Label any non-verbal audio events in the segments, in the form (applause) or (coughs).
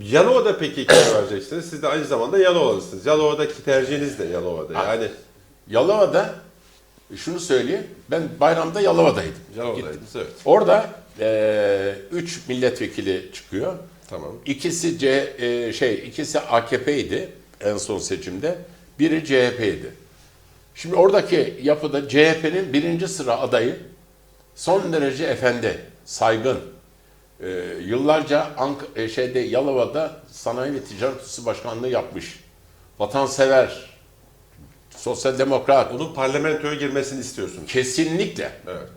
Yalova'da peki kime vereceksiniz? Siz de aynı zamanda Yalovalısınız. Yalova'daki tercihiniz de Yalova'da. Ha. Yani Yalova'da şunu söyleyeyim. Ben bayramda Yalova'daydım. Yalova'daydınız evet. Orada eee üç milletvekili çıkıyor. Tamam. İkisi C e, şey ikisi AKP'ydi en son seçimde. Biri CHP'ydi. Şimdi oradaki yapıda CHP'nin birinci sıra adayı son derece efendi, saygın. Ee, yıllarca Ank e, şeyde Yalova'da Sanayi ve Ticaret Odası Başkanlığı yapmış. Vatansever, sosyal demokrat. Onun parlamentoya girmesini istiyorsunuz. Kesinlikle. Evet.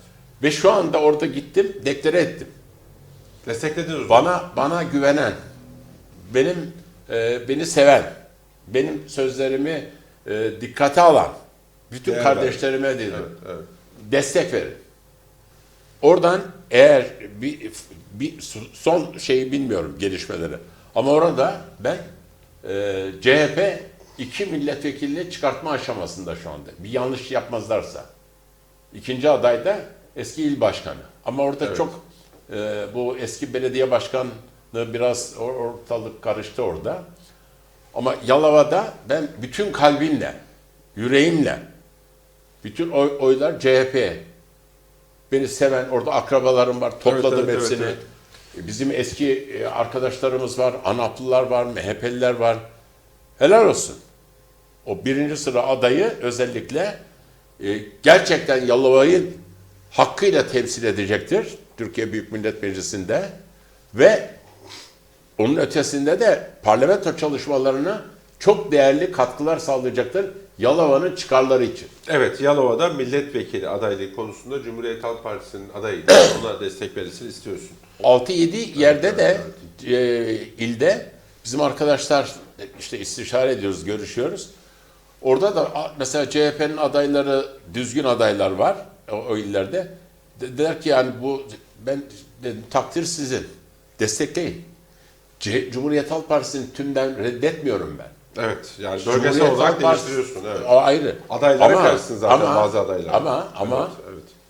Ve şu anda orada gittim, deklare ettim. Desteklediniz. Bana bana güvenen, benim e, beni seven, benim sözlerimi e, dikkate alan bütün Değer kardeşlerime dedim. Evet, evet. Destek verin. Oradan eğer bir, bir son şeyi bilmiyorum gelişmeleri. Ama orada ben e, CHP iki milletvekilini çıkartma aşamasında şu anda. Bir yanlış yapmazlarsa. İkinci aday da eski il başkanı. Ama orada Evet. çok e, bu eski belediye başkanı biraz or- ortalık karıştı orada. Ama Yalova'da ben bütün kalbimle, yüreğimle bütün oy, oylar CHP'ye. Beni seven orada akrabalarım var. Topladım Evet, evet, hepsini. evet, Bizim eski e, arkadaşlarımız var, ANAP'lılar var, MHP'liler var. Helal olsun. O birinci sıra adayı özellikle e, gerçekten Yalova'yı hakkıyla temsil edecektir Türkiye Büyük Millet Meclisi'nde ve onun ötesinde de parlamento çalışmalarına çok değerli katkılar sağlayacaktır Yalova'nın çıkarları için. Evet, Yalova'da milletvekili adaylığı konusunda Cumhuriyet Halk Partisi'nin adayıydı. (coughs) Ona destek verilsin istiyorsun. 6-7 yerde de e, ilde bizim arkadaşlar işte istişare ediyoruz, görüşüyoruz. Orada da mesela CHP'nin adayları, düzgün adaylar var o, o illerde. De- Dediler ki yani bu ben dedim, takdir sizin. Destekleyin. C- Cumhuriyet Halk Partisi'ni tümden reddetmiyorum ben. Evet, yani Cumhuriyet bölgesel olarak Halk Partisi- değiştiriyorsun. Evet. O ayrı. Adaylara karşısın zaten, bazı adaylara. Ama ama Evet,